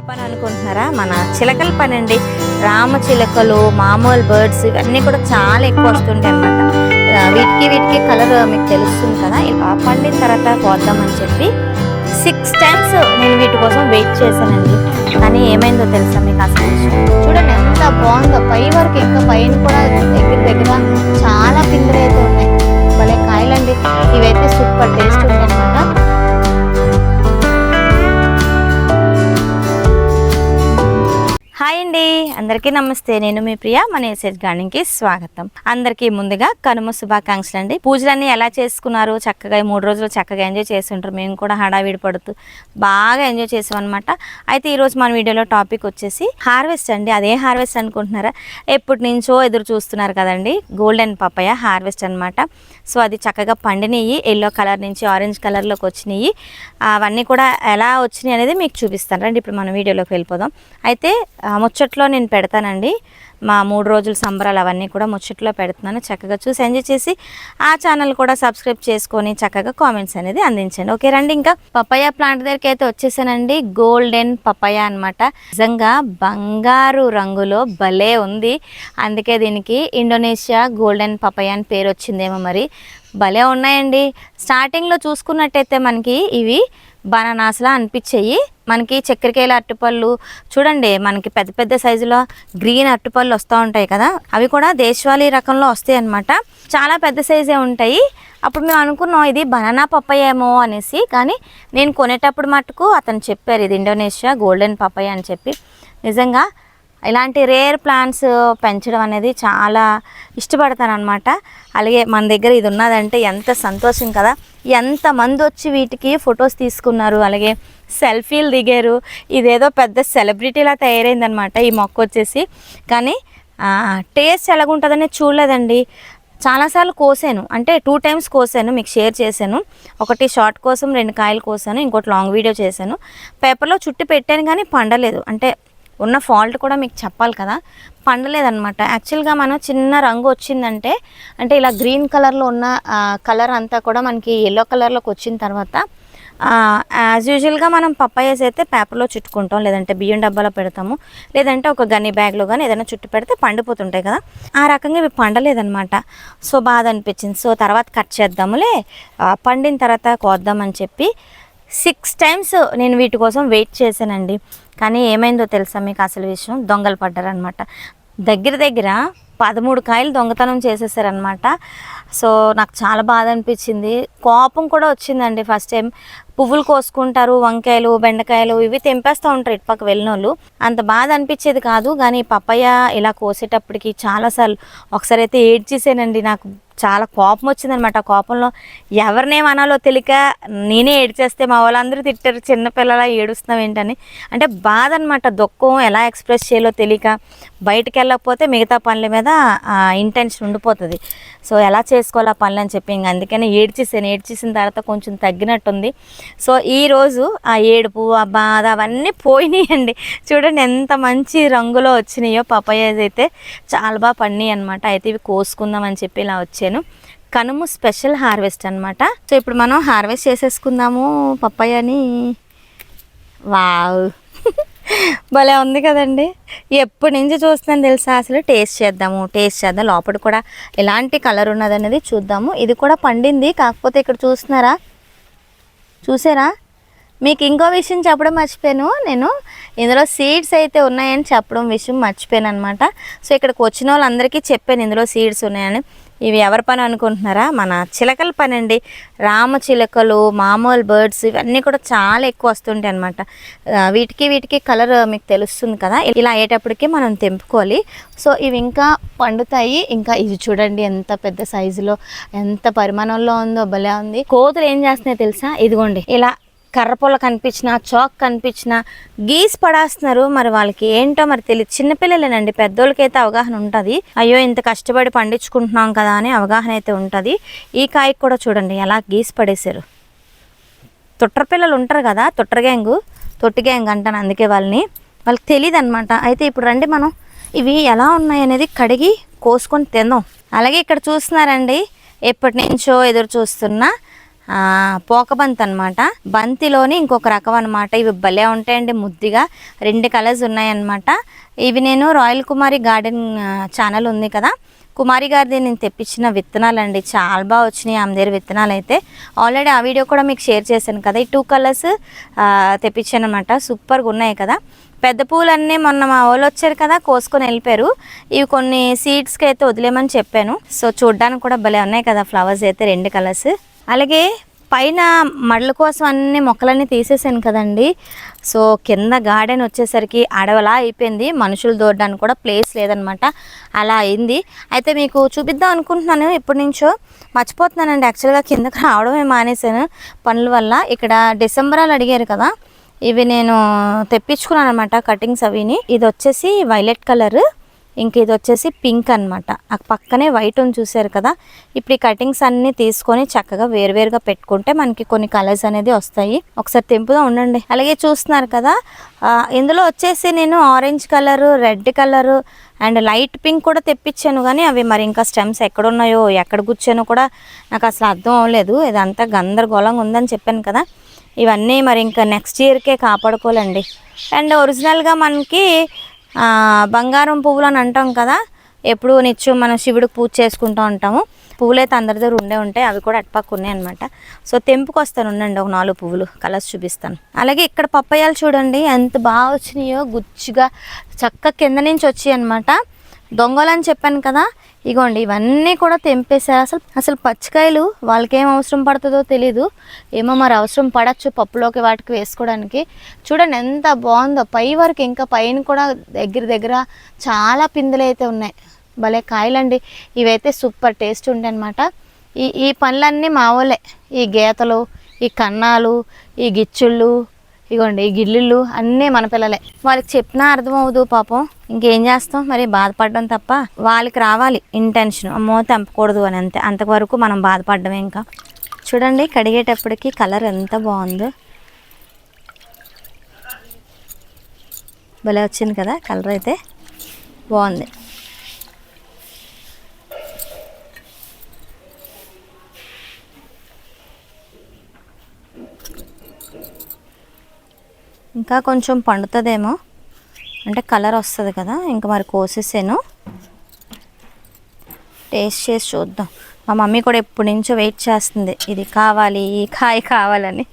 ఎవరి పని అనుకుంటున్నారా? మన చిలకల పని అండి. రామ చిలకలు మామూలు బర్డ్స్ ఇవన్నీ కూడా చాలా ఎక్కువ వస్తుంటాయి అనమాట వీటికి వీటికి కలర్ మీకు తెలుస్తుంది కదా. ఇలా పండిన తర్వాత పోద్దామని చెప్పి సిక్స్ టైమ్స్ నేను వీటి కోసం వెయిట్ చేశానండి. కానీ ఏమైందో తెలుసా మీకు అసలు? చూడండి ఎంత బాగుందో. పై వరకు ఇంకా పైన కూడా దగ్గర దగ్గర చాలా పిందెలు అయితే ఉన్నాయి. భలే కాయలండి. ఇవైతే అందరికీ నమస్తే. నేను మీ ప్రియ మన ఎస్ఎస్ గార్డెన్కి స్వాగతం. అందరికీ ముందుగా కనుమ శుభాకాంక్షలు అండి పూజలన్నీ ఎలా చేసుకున్నారు? చక్కగా మూడు రోజులు చక్కగా ఎంజాయ్ చేసి ఉంటారు మేము కూడా హడావిడి పడుతూ బాగా ఎంజాయ్ చేసాం అనమాట అయితే ఈరోజు మన వీడియోలో టాపిక్ వచ్చేసి హార్వెస్ట్ అండి. అదే హార్వెస్ట్ అనుకుంటున్నారా? ఎప్పటి నుంచో ఎదురు చూస్తున్నారు కదండి. గోల్డెన్ పప్పయ హార్వెస్ట్ అనమాట సో అది చక్కగా పండినవి ఎల్లో కలర్ నుంచి ఆరెంజ్ కలర్లోకి వచ్చినాయి. అవన్నీ కూడా ఎలా వచ్చినాయి అనేది మీకు చూపిస్తాను. రండి ఇప్పుడు మనం వీడియోలోకి వెళ్ళిపోదాం. అయితే ముచ్చట్లో నేను నేను పెడతానండి. మా మూడు రోజుల సంబరాలు అవన్నీ కూడా ముచ్చట్లో పెడుతున్నాను. చక్కగా చూసి ఎంజాయ్ చేసి ఆ ఛానల్ కూడా సబ్స్క్రైబ్ చేసుకొని చక్కగా కామెంట్స్ అనేది అందించండి. ఓకే రండి ఇంకా పపాయ ప్లాంట్ దగ్గరికి అయితే వచ్చేసానండి. గోల్డెన్ పపాయ అన్నమాట. నిజంగా బంగారు రంగులో భలే ఉంది. అందుకే దీనికి ఇండోనేషియా గోల్డెన్ పపాయ అని పేరు వచ్చిందేమో మరి. భలే ఉన్నాయండి. స్టార్టింగ్లో చూసుకున్నట్టయితే మనకి ఇవి బనానాస్లా అనిపించాయి. మనకి చక్కెరకాయల అరటిపళ్ళు చూడండి మనకి పెద్ద పెద్ద సైజులో గ్రీన్ అరటిపళ్ళు వస్తూ ఉంటాయి కదా అవి కూడా దేశవాళీ రకంలో వస్తాయి అన్నమాట చాలా పెద్ద సైజే ఉంటాయి. అప్పుడు మేము అనుకున్నాం ఇది బనానా పప్పయ్య ఏమో అనేసి కానీ నేను కొనేటప్పుడు మటుకు అతను చెప్పారు ఇది ఇండోనేషియా గోల్డెన్ పప్పయ్య అని చెప్పి. నిజంగా ఇలాంటి రేర్ ప్లాంట్స్ పెంచడం అనేది చాలా ఇష్టపడతాను అనమాట అలాగే మన దగ్గర ఇది ఉన్నదంటే ఎంత సంతోషం కదా. ఎంతమంది వచ్చి వీటికి ఫొటోస్ తీసుకున్నారు అలాగే సెల్ఫీలు దిగారు. ఇదేదో పెద్ద సెలబ్రిటీలా తయారైందనమాట ఈ మొక్క వచ్చేసి. కానీ టేస్ట్ ఎలాగుంటుందని చూడలేదండి. చాలాసార్లు కోసాను. అంటే టూ టైమ్స్ కోసాను మీకు షేర్ చేశాను. ఒకటి షార్ట్ కోసం రెండు కాయలు కోసాను ఇంకోటి లాంగ్ వీడియో చేశాను. పేపర్లో చుట్టి పెట్టాను కానీ పండలేదు. అంటే ఉన్న ఫాల్ట్ కూడా మీకు చెప్పాలి కదా? పండలేదన్నమాట. యాక్చువల్గా మనం చిన్న రంగు వచ్చిందంటే అంటే ఇలా గ్రీన్ కలర్లో ఉన్న కలర్ అంతా కూడా మనకి ఎల్లో కలర్లోకి వచ్చిన తర్వాత యాజ్ యూజువల్గా మనం పప్పాయస్ అయితే పేపర్లో చుట్టుకుంటాం. లేదంటే బియ్యం డబ్బాలో పెడతాము. లేదంటే ఒక గన్ని బ్యాగ్లో కానీ ఏదైనా చుట్టు పెడితే పండిపోతుంటాయి కదా? ఆ రకంగా ఇవి పండలేదనమాట సో బాధ అనిపించింది. సో తర్వాత కట్ చేద్దాములే. పండిన తర్వాత కోద్దామని చెప్పి సిక్స్ టైమ్స్ నేను వీటి కోసం వెయిట్ చేశానండి. కానీ ఏమైందో తెలుసా మీకు అసలు విషయం? దొంగలు పడ్డారనమాట దగ్గర దగ్గర పదమూడు కాయలు దొంగతనం చేసేసారనమాట సో నాకు చాలా బాధ అనిపించింది. కోపం కూడా వచ్చిందండి ఫస్ట్ టైం. పువ్వులు కోసుకుంటారు వంకాయలు బెండకాయలు ఇవి తెంపేస్తూ ఉంటారు ఇటుపక్క వెళ్ళిన వాళ్ళు అంత బాధ అనిపించేది కాదు కానీ పప్పయ్య ఇలా కోసేటప్పటికి చాలాసార్లు ఒకసారి అయితే ఏడ్చేసానండి. నాకు చాలా కోపం వచ్చిందనమాట కోపంలో ఎవరినేమనాలో తెలియక నేనే ఏడ్చేస్తే మా వాళ్ళందరూ తిట్టారు చిన్నపిల్లల ఏడుస్తున్నావు ఏంటని. అంటే బాధ అనమాట దుఃఖం ఎలా ఎక్స్ప్రెస్ చేయాలో తెలియక బయటకు వెళ్ళకపోతే మిగతా పనుల మీద ఇంటెన్షన్ ఉండిపోతుంది. సో ఎలా చేసుకోవాలి ఆ పనులు అని చెప్పి ఇంక అందుకని ఏడ్చేసాను. ఏడ్చేసిన తర్వాత కొంచెం తగ్గినట్టుంది. సో ఈరోజు ఆ ఏడుపు ఆ బాధ అవన్నీ పోయినాయండి. చూడండి ఎంత మంచి రంగులో వచ్చినాయో పపాయాస్ అయితే చాలా బాగా పండినాయి అనమాట అయితే ఇవి కోసుకుందాం అని చెప్పి ఇలా వచ్చాను. కనుము స్పెషల్ హార్వెస్ట్ అనమాట సో ఇప్పుడు మనం హార్వెస్ట్ చేసేసుకుందాము పప్పాయని వావ్! భలే ఉంది కదండి. ఎప్పటి నుంచి చూస్తున్నాను తెలుసా? అసలు టేస్ట్ చేద్దాము టేస్ట్ చేద్దాం. లోపల కూడా ఎలాంటి కలర్ ఉన్నదనేది చూద్దాము. ఇది కూడా పండింది. కాకపోతే ఇక్కడ చూస్తున్నారా? చూసారా? మీకు ఇంకో విషయం చెప్పడం మర్చిపోయాను. నేను ఇందులో సీడ్స్ అయితే ఉన్నాయని చెప్పడం విషయం మర్చిపోయాను అనమాట సో ఇక్కడికి వచ్చిన వాళ్ళందరికీ చెప్పాను ఇందులో సీడ్స్ ఉన్నాయని. ఇవి ఎవరి పని అనుకుంటున్నారా? మన చిలకల పని అండి రామ చిలకలు మామూలు బర్డ్స్ ఇవన్నీ కూడా చాలా ఎక్కువ వస్తుంటాయి అనమాట వీటికి వీటికి కలర్ మీకు తెలుస్తుంది కదా? ఇలా అయ్యేటప్పటికి మనం తెంపుకోవాలి. సో ఇవి ఇంకా పండుతాయి. ఇంకా ఇది చూడండి ఎంత పెద్ద సైజులో ఎంత పరిమాణంలో ఉందో భలే ఉంది. కోతులు ఏం చేస్తున్నాయి తెలుసా? ఇదిగోండి. ఇలా కర్రపొల కనిపించినా చాక్ కనిపించినా గీస్ పడేస్తున్నారు. మరి వాళ్ళకి ఏంటో మరి తెలియదు చిన్నపిల్లలేనండి పెద్దోళ్ళకైతే అవగాహన ఉంటుంది. అయ్యో ఇంత కష్టపడి పండించుకుంటున్నాం కదా అని అవగాహన అయితే ఉంటుంది. ఈ కాయకు కూడా చూడండి ఎలా గీస్ పడేశారు. తొట్ర పిల్లలు ఉంటారు కదా తొట్ర గ్యాంగు తొట్టి గ్యాంగ్ అంటాను అందుకే వాళ్ళని. వాళ్ళకి తెలియదు అనమాట అయితే ఇప్పుడు రండి మనం. ఇవి ఎలా ఉన్నాయి అనేది కడిగి కోసుకొని తిందాం. అలాగే ఇక్కడ చూస్తున్నారండి ఎప్పటి నుంచో ఎదురు చూస్తున్నా ఆ, పోకబంతి అనమాట బంతిలోని ఇంకొక రకం అనమాట ఇవి భలే ఉంటాయండి ముద్దిగా. రెండు కలర్స్ ఉన్నాయన్నమాట. ఇవి నేను రాయల్ కుమారి గార్డెన్ ఛానల్ ఉంది కదా. కుమారి గారిది నేను తెప్పించిన విత్తనాలు అండి చాలా బాగా వచ్చినాయి ఆమె దగ్గర విత్తనాలు అయితే ఆల్రెడీ ఆ వీడియో కూడా మీకు షేర్ చేశాను కదా. ఈ టూ కలర్స్ తెప్పించాను అనమాట సూపర్గా ఉన్నాయి కదా. పెద్ద పూలన్నీ మొన్న మా వాళ్ళు వచ్చారు కదా కోసుకొని వెళ్ళిపోయారు. ఇవి కొన్ని సీడ్స్కి అయితే వదిలేమని చెప్పాను. సో చూడ్డానికి కూడా భలే ఉన్నాయి కదా. ఫ్లవర్స్ అయితే రెండు కలర్స్ అలాగే పైన మడల కోసం అన్ని మొక్కలన్నీ తీసేసాను కదండి. సో కింద గార్డెన్ వచ్చేసరికి అడవలా అయిపోయింది. మనుషులు దూడడానికి కూడా ప్లేస్ లేదనమాట. అలా అయింది. అయితే మీకు చూపిద్దాం అనుకుంటున్నాను ఇప్పటి నుంచో. మర్చిపోతున్నానండి. యాక్చువల్గా కిందకి రావడమే మానేశాను పనుల వల్ల. ఇక్కడ డిసెంబరాలు అడిగారు కదా. ఇవి నేను తెప్పించుకున్నాను అనమాట కటింగ్స్ అవిని. ఇది వచ్చేసి వైలెట్ కలర్. ఇంక ఇది వచ్చేసి పింక్ అనమాట ఆ పక్కనే వైట్ ఉంది చూసారు కదా? ఇప్పుడు ఈ కటింగ్స్ అన్నీ తీసుకొని చక్కగా వేరువేరుగా పెట్టుకుంటే మనకి కొన్ని కలర్స్ అనేది వస్తాయి. ఒకసారి తెంపుగా ఉండండి. అలాగే చూస్తున్నారు కదా? ఇందులో వచ్చేసి నేను orange colour red colour and light pink కూడా తెప్పించాను కానీ అవి మరి ఇంకా స్టెమ్స్ ఎక్కడున్నాయో ఎక్కడ కూర్చానో కూడా నాకు అసలు అర్థం అవ్వలేదు. ఇదంతా గందరగోళంగా ఉందని చెప్పాను కదా? ఇవన్నీ మరి ఇంకా నెక్స్ట్ ఇయర్కే కాపాడుకోవాలండి. అండ్ ఒరిజినల్గా మనకి బంగారం పువ్వులు అని అంటాం కదా ఎప్పుడు నిత్యం మనం శివుడికి పూజ చేసుకుంటూ ఉంటాము. పువ్వులు అయితే అందరి దగ్గర ఉండే ఉంటాయి అవి కూడా అటుపక్క ఉన్నాయి అనమాట సో తెంపుకొస్తాను ఉండండి ఒక నాలుగు పువ్వులు కలర్స్ చూపిస్తాను. అలాగే ఇక్కడ పప్పయ్యాలు చూడండి ఎంత బాగా వచ్చినాయో గుచ్చిగా చక్క కింద నుంచి వచ్చాయి అనమాట దొంగలని చెప్పాను కదా ఇగోండి ఇవన్నీ కూడా తెంపేశారు అసలు అసలు పచ్చికాయలు వాళ్ళకి ఏం అవసరం పడుతుందో తెలీదు. ఏమో మరి అవసరం పడచ్చు పప్పులోకి వాటికి వేసుకోవడానికి. చూడండి ఎంత బాగుందో. పై వరకు ఇంకా పైన కూడా దగ్గర దగ్గర చాలా పిందులు అయితే ఉన్నాయి. భలే కాయలండి. ఇవైతే సూపర్ టేస్ట్ ఉంటాయి అనమాట ఈ ఈ పనులన్నీ మా వాళ్ళే ఈ గీతలు ఈ కన్నాలు ఈ గిచ్చుళ్ళు ఇగోండి ఈ గిల్లుళ్ళు అన్నీ మన పిల్లలే. వాళ్ళకి చెప్పినా అర్థం అవ్వదు పాపం. ఇంకేం చేస్తాం? మరి బాధపడడం తప్ప వాళ్ళకి రావాలి ఇంటెన్షన్ అమ్మో తెంపకూడదు అని అంతే. అంతవరకు మనం బాధపడడం ఇంకా. చూడండి కడిగేటప్పటికి కలర్ ఎంత బాగుందో. భలే వచ్చింది కదా కలర్ అయితే. బాగుంది. ఇంకా కొంచెం పండుతుందేమో. అంటే కలర్ వస్తుంది కదా ఇంకా మరి కోసేసాను. టేస్ట్ చేసి చూద్దాం. మా మమ్మీ కూడా ఎప్పటి నుంచో వెయిట్ చేస్తుంది ఇది కావాలి ఈ కాయ కావాలని.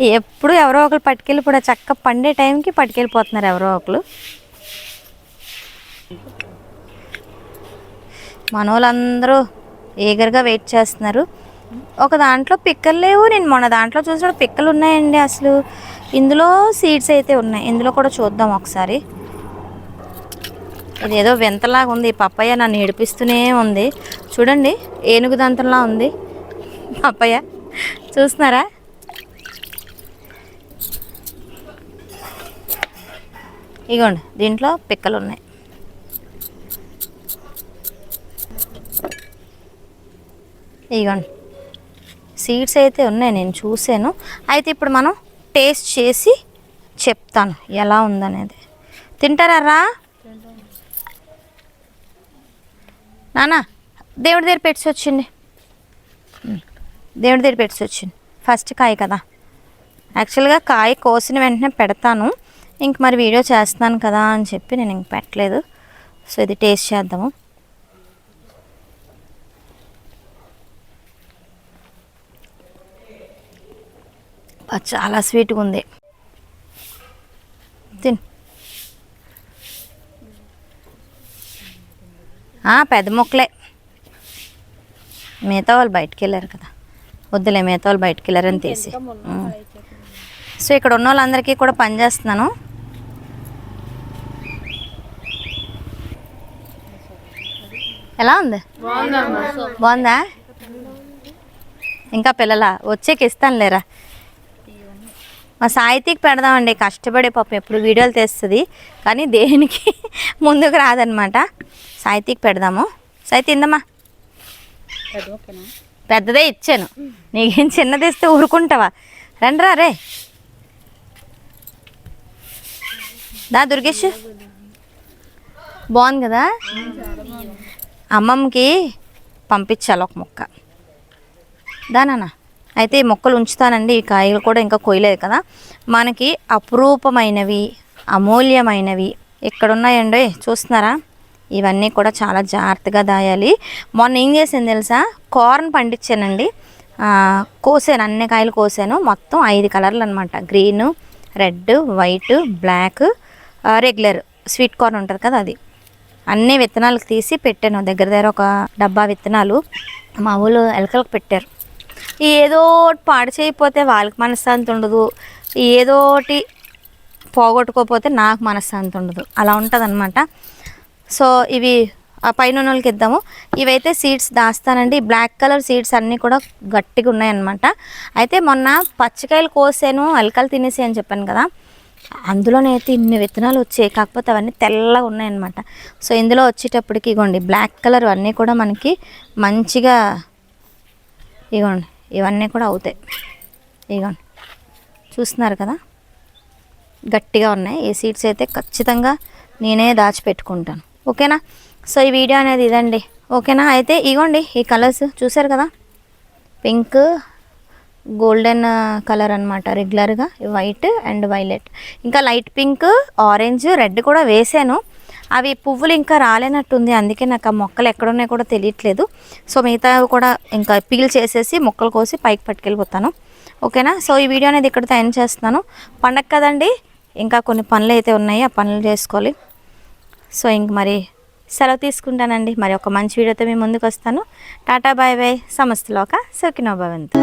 ఎప్పుడు ఎవరో ఒకరు పట్టుకెళ్ళిపోయి చక్క పండే టైంకి పట్టుకెళ్ళిపోతున్నారు ఎవరో ఒకరు. మనోళ్ళందరూ ఈగర్గా వెయిట్ చేస్తున్నారు. ఒక దాంట్లో పిక్కలు లేవు నేను మొన్న దాంట్లో చూసినప్పుడు పిక్కలు ఉన్నాయండి అసలు. ఇందులో సీడ్స్ అయితే ఉన్నాయి. ఇందులో కూడా చూద్దాం ఒకసారి. ఇది ఏదో వింతలాగా ఉంది. పప్పయ్య నన్ను ఏడిపిస్తూనే ఉంది. చూడండి ఏనుగు దంతంలా ఉంది. పప్పయ్య చూస్తున్నారా? ఇగోండి దీంట్లో పిక్కలు ఉన్నాయి. ఇగోండి సీడ్స్ అయితే ఉన్నాయి. నేను చూసాను అయితే ఇప్పుడు మనం టేస్ట్ చేసి చెప్తాను ఎలా ఉందనేది. తింటారా రా? నానా దేవుడి దగ్గర పెట్టి వచ్చింది దేవుడి దగ్గర పెట్టి వచ్చింది ఫస్ట్ కాయ కదా. యాక్చువల్గా కాయ కోసిన వెంటనే పెడతాను. ఇంక మరి వీడియో చేస్తున్నాను కదా అని చెప్పి నేను ఇంక పెట్టలేదు. సో ఇది టేస్ట్ చేద్దాము. చాలా స్వీట్గా ఉంది. తిన్. పెద్ద మొక్కలే. మిగతా వాళ్ళు బయటికి వెళ్ళారు కదా. వద్దులే మిగతా వాళ్ళు బయటికి వెళ్ళారని తీసి. సో ఇక్కడ ఉన్న వాళ్ళందరికీ కూడా పని చేస్తున్నాను. ఎలా ఉంది? బాగుందా? ఇంకా పిల్లల? వచ్చేకి ఇస్తాను లేరా మా సాహితీకి పెడదామండి కష్టపడే పాపం ఎప్పుడు వీడియోలు తెస్తుంది. కానీ దేనికి ముందుకు రాదనమాట. సాహితీకి పెడదాము. సాహితీ ఇందమ్మా. పెద్దదే ఇచ్చాను. నీకేం చిన్నది ఇస్తే ఊరుకుంటావా? రండిరా రే. దా దుర్గేష్. బాగుంది కదా? అమ్మమ్మకి పంపించాలి ఒక ముక్క. దా నాన్న. అయితే ఈ మొక్కలు ఉంచుతానండి. ఈ కాయలు కూడా ఇంకా కొయ్యలేదు కదా. మనకి అపురూపమైనవి అమూల్యమైనవి ఇక్కడ ఉన్నాయండి చూస్తున్నారా? ఇవన్నీ కూడా చాలా జాగ్రత్తగా దాయాలి. మొన్న ఏం చేసింది తెలుసా? కార్న్ పండించానండి. కోసాను. అన్ని కాయలు కోసాను. మొత్తం ఐదు కలర్లు అనమాట green red white black regular sweet corn ఉంటుంది కదా అది. అన్ని విత్తనాలకు తీసి పెట్టాను. దగ్గర దగ్గర ఒక డబ్బా విత్తనాలు మా ఊళ్ళో ఎలకలకు పెట్టారు. ఏదో పాడు చేయకపోతే వాళ్ళకి మనశ్శాంతి ఉండదు. ఏదోటి పోగొట్టుకోపోతే పోగొట్టుకోకపోతే నాకు మనశ్శాంతి ఉండదు. అలా ఉంటుంది అనమాట సో ఇవి ఆ పైన వాళ్ళకి ఇద్దాము. ఇవైతే సీడ్స్ దాస్తానండి. బ్లాక్ కలర్ సీడ్స్ అన్నీ కూడా గట్టిగా ఉన్నాయన్నమాట. అయితే మొన్న పచ్చికాయలు కోసాను అలకలు తినేసి అని చెప్పాను కదా. అందులోనైతే ఇన్ని విత్తనాలు వచ్చాయి. కాకపోతే అవన్నీ తెల్లగా ఉన్నాయన్నమాట. సో ఇందులో వచ్చేటప్పటికి ఇగోండి బ్లాక్ కలర్ అన్నీ కూడా మనకి మంచిగా ఇగోండి. ఇవన్నీ కూడా అవుతాయి. ఇగోండి చూస్తున్నారు కదా? గట్టిగా ఉన్నాయి. ఈ సీడ్స్ అయితే ఖచ్చితంగా నేనే దాచిపెట్టుకుంటాను. ఓకేనా? సో ఈ వీడియో అనేది ఇదండి. ఓకేనా? అయితే ఇగోండి ఈ కలర్స్ చూసారు కదా? పింక్ గోల్డెన్ కలర్ అనమాట రెగ్యులర్గా వైట్ అండ్ వైలెట్. ఇంకా లైట్ పింక్ ఆరెంజ్ రెడ్ కూడా వేసాను. అవి పువ్వులు ఇంకా రాలేనట్టుంది. అందుకే నాకు ఆ మొక్కలు ఎక్కడున్నాయో కూడా తెలియట్లేదు. సో మిగతా కూడా ఇంకా పీల్ చేసేసి మొక్కలు కోసి పైకి పట్టుకెళ్ళిపోతాను. ఓకేనా? సో ఈ వీడియో అనేది ఇక్కడితో ఎండ్ చేస్తున్నాను. పండగ కదండి ఇంకా కొన్ని పనులు అయితే ఉన్నాయి. ఆ పనులు చేసుకోవాలి. సో ఇంక మరి సెలవు తీసుకుంటానండి. మరి ఒక మంచి వీడియోతో మీ ముందుకు వస్తాను. Tata bye bye. సమస్తలోక సుఖినో భవంతు.